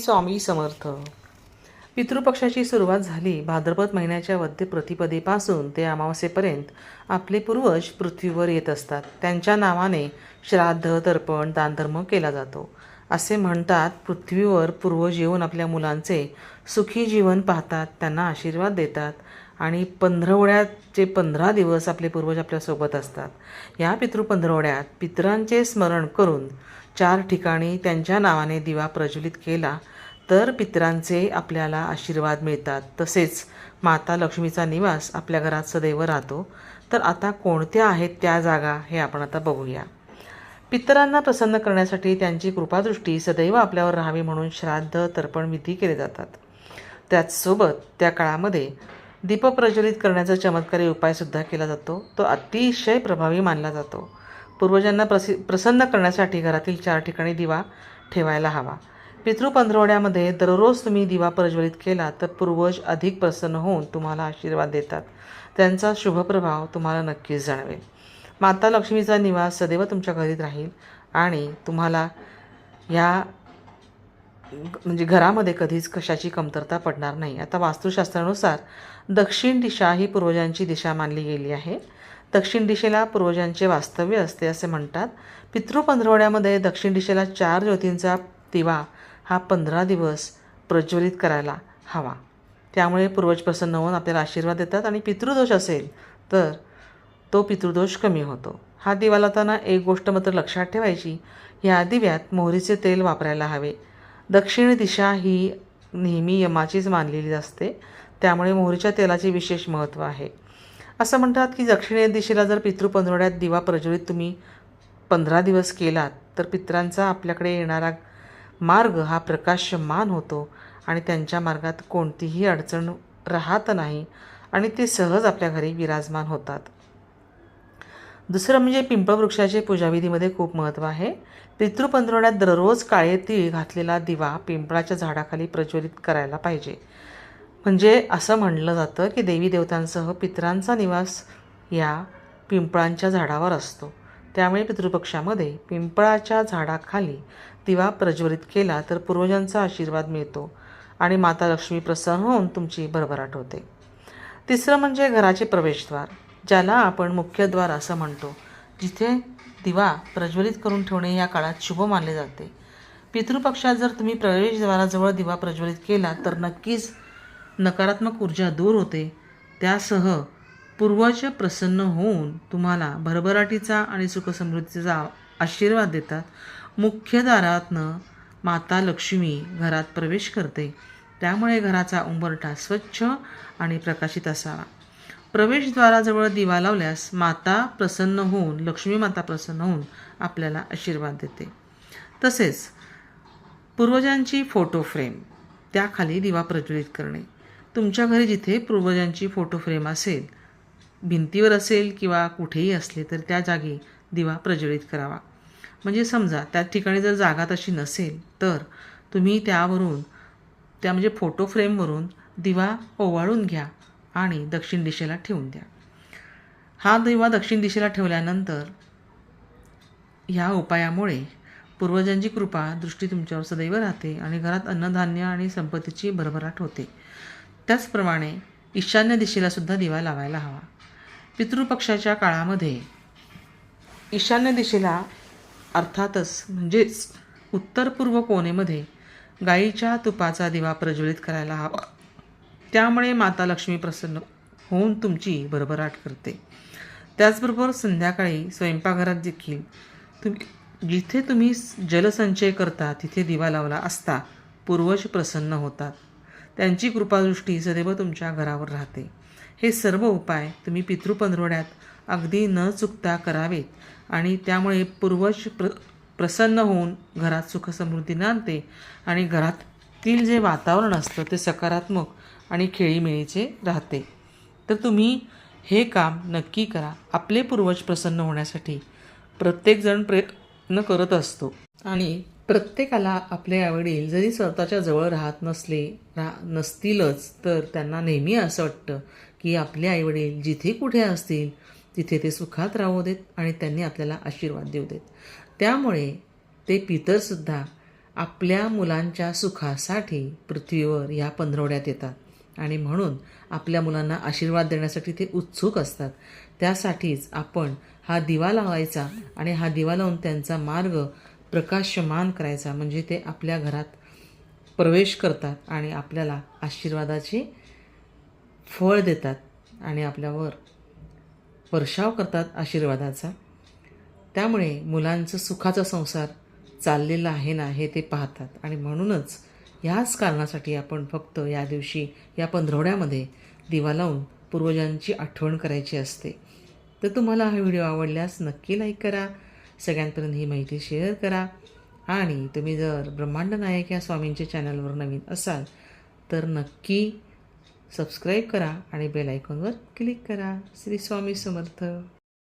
स्वामी समर्थ. पितृपक्षाची सुरुवात झाली भाद्रपद महिन्याच्या वद्य प्रतिपदेपासून ते अमावस्येपर्यंत आपले पूर्वज पृथ्वीवर येत असतात. त्यांच्या नावाने श्राद्ध तर्पण दानधर्म केला जातो. असे म्हणतात पृथ्वीवर पूर्वज येऊन आपल्या मुलांचे सुखी जीवन पाहतात त्यांना आशीर्वाद देतात. आणि पंधरवड्याचे पंधरा दिवस आपले पूर्वज आपल्यासोबत असतात या पितृपंधरवड्यात पितरांचे स्मरण करून चार ठिकाणी त्यांच्या नावाने दिवा प्रज्वलित केला तर पितरांचे आपल्याला आशीर्वाद मिळतात. तसेच माता लक्ष्मीचा निवास आपल्या घरात सदैव राहतो. तर आता कोणत्या आहेत त्या जागा हे आपण आता बघूया. पितरांना प्रसन्न करण्यासाठी त्यांची कृपादृष्टी सदैव आपल्यावर राहावी म्हणून श्राद्ध तर्पण विधी केले जातात. त्याचसोबत त्या काळामध्ये दीप प्रज्वलित करण्याचा चमत्कारी उपायसुद्धा केला जातो. तो अतिशय प्रभावी मानला जातो. पूर्वजांना प्रसि प्रसन्न करण्यासाठी घरातील चार ठिकाणी दिवा ठेवायला हवा. पितृपंधरवड्यामध्ये दररोज तुम्ही दिवा प्रज्वलित केला तर पूर्वज अधिक प्रसन्न होऊन तुम्हाला आशीर्वाद देतात. त्यांचा शुभप्रभाव तुम्हाला नक्कीच जाणवेल. माता लक्ष्मीचा निवास सदैव तुमच्या घरीत राहील आणि तुम्हाला ह्या म्हणजे घरामध्ये कधीच कशाची कमतरता पडणार नाही. आता वास्तुशास्त्रानुसार दक्षिण दिशा ही पूर्वजांची दिशा मानली गेली आहे. दक्षिण दिशेला पूर्वजांचे वास्तव्य असते असे म्हणतात. पितृपंधरवड्यामध्ये दक्षिण दिशेला चार ज्योतींचा दिवा हा पंधरा दिवस प्रज्वलित करायला हवा. त्यामुळे पूर्वज प्रसन्न होऊन आपल्याला आशीर्वाद देतात आणि पितृदोष असेल तर तो पितृदोष कमी होतो. हा दिवा लावताना एक गोष्ट मात्र लक्षात ठेवायची या दिव्यात मोहरीचे तेल वापरायला हवे. दक्षिण दिशा ही नेहमी यमाचीच मानलेली असते. त्यामुळे मोहरीच्या तेलाचे विशेष महत्त्व आहे. असं म्हणतात की दक्षिण दिशेला जर पितृपंधरवड्यात दिवा प्रज्वलित तुम्ही पंधरा दिवस केलात तर पितरांचा आपल्याकडे येणारा मार्ग हा प्रकाशमान होतो आणि त्यांच्या मार्गात कोणतीही अडचण राहत नाही आणि ते सहज आपल्या घरी विराजमान होतात. दुसरं म्हणजे पिंपळ वृक्षाचे पूजाविधीमध्ये खूप महत्त्व आहे. पितृपंधरवड्यात दररोज काळे तीळ घातलेला दिवा पिंपळाच्या झाडाखाली प्रज्वलित करायला पाहिजे. म्हणजे असं म्हणलं जातं की देवी देवतांसह पितरांचा निवास या पिंपळांच्या झाडावर असतो. त्यामुळे पितृपक्षामध्ये पिंपळाच्या झाडाखाली दिवा प्रज्वलित केला तर पूर्वजांचा आशीर्वाद मिळतो आणि माता लक्ष्मी प्रसन्न होऊन तुमची भरभराट होते. तिसरं म्हणजे घराचे प्रवेशद्वार. ज्याला आपण मुख्यद्वार असं म्हणतो जिथे दिवा प्रज्वलित करून ठेवणे या काळात शुभ मानले जाते. पितृपक्षात जर तुम्ही प्रवेशद्वाराजवळ दिवा प्रज्वलित केला तर नक्कीच नकारात्मक ऊर्जा दूर होते. त्यासह पूर्वज प्रसन्न होऊन तुम्हाला भरभराटीचा आणि सुखसमृद्धीचा आशीर्वाद देतात. मुख्यद्वारातनं माता लक्ष्मी घरात प्रवेश करते. त्यामुळे घराचा उंबरठा स्वच्छ आणि प्रकाशित असावा. प्रवेशद्वाराजवळ दिवा लावल्यास माता प्रसन्न होऊन लक्ष्मी माता प्रसन्न होऊन आपल्याला आशीर्वाद देते. तसेच पूर्वजांची फोटो फ्रेम त्याखाली दिवा प्रज्वलित करणे. तुमच्या घरी जिथे पूर्वजांची फोटो फ्रेम असेल भिंतीवर असेल किंवा कुठेही असले तर त्या जागी दिवा प्रज्वलित करावा. म्हणजे समजा त्या ठिकाणी जर जागा तशी नसेल तर तुम्ही त्यावरून त्या म्हणजे फोटो फ्रेमवरून दिवा ओवाळून घ्या. आणि दक्षिण दिशेला ठेवून द्या. हा दिवा दक्षिण दिशेला ठेवल्यानंतर ह्या उपायामुळे पूर्वजांची कृपा दृष्टी तुमच्यावर सदैव राहते आणि घरात अन्नधान्य आणि संपत्तीची भरभराट होते. त्याचप्रमाणे ईशान्य दिशेला सुद्धा दिवा लावायला हवा. पितृपक्षाच्या काळामध्ये ईशान्य दिशेला अर्थातच म्हणजेच उत्तर पूर्व कोणेमध्ये गाईच्या तुपाचा दिवा प्रज्वलित करायला हवा. त्यामुळे माता लक्ष्मी प्रसन्न होऊन तुमची भरभराट करते. त्याचबरोबर संध्याकाळी स्वयंपाकघरात देखील तुम्ही जिथे तुम्ही जलसंचय करता तिथे दिवा लावला असता पूर्वज प्रसन्न होतात. त्यांची कृपादृष्टी सदैव तुमच्या घरावर राहते. हे सर्व उपाय तुम्ही पितृपंधरवड्यात अगदी न चुकता करावेत आणि त्यामुळे पूर्वज प्र प्रसन्न होऊन घरात सुखसमृद्धी नांदते आणि घरातील जे वातावरण असतं ते सकारात्मक आणि खेळीमेळीचे राहते. तर तुम्ही हे काम नक्की करा. आपले पूर्वज प्रसन्न होण्यासाठी प्रत्येकजण प्रयत्न करत असतो. आणि प्रत्येकाला आपले आवडील जरी स्वतःच्या जवळ राहत नसले रा नसतीलच तर त्यांना नेहमी असं वाटतं की आपले आईवडील जिथे कुठे असतील तिथे ते सुखात राहू देत आणि त्यांनी आपल्याला आशीर्वाद देऊ देत. त्यामुळे ते पितरसुद्धा आपल्या मुलांच्या सुखासाठी पृथ्वीवर या पंधरवड्यात येतात. आणि म्हणून आपल्या मुलांना आशीर्वाद देण्यासाठी ते उत्सुक असतात. त्यासाठीच आपण हा दिवा लावायचा आणि हा दिवा लावून त्यांचा मार्ग प्रकाशमान करायचा. म्हणजे ते आपल्या घरात प्रवेश करतात आणि आपल्याला आशीर्वादाची फळ देतात आणि आपल्यावर वर्षाव करतात आशीर्वादाचा. त्यामुळे मुलांचं सुखाचा संसार चाललेला आहे ना हे ते पाहतात. आणि म्हणूनच ह्याच कारणासाठी आपण फक्त या दिवशी या पंधरवड्यामध्ये दिवा लावून पूर्वजांची आठवण करायची असते. तर तुम्हाला हा व्हिडिओ आवडल्यास नक्की लाईक करा सगळ्यांपर्यंत ही माहिती शेअर करा आणि तुम्ही जर ब्रह्मांड नायक या स्वामींच्या चॅनलवर नवीन असाल तर नक्की सबस्क्राईब करा आणि बेल आयकॉनवर क्लिक करा. श्री स्वामी समर्थ.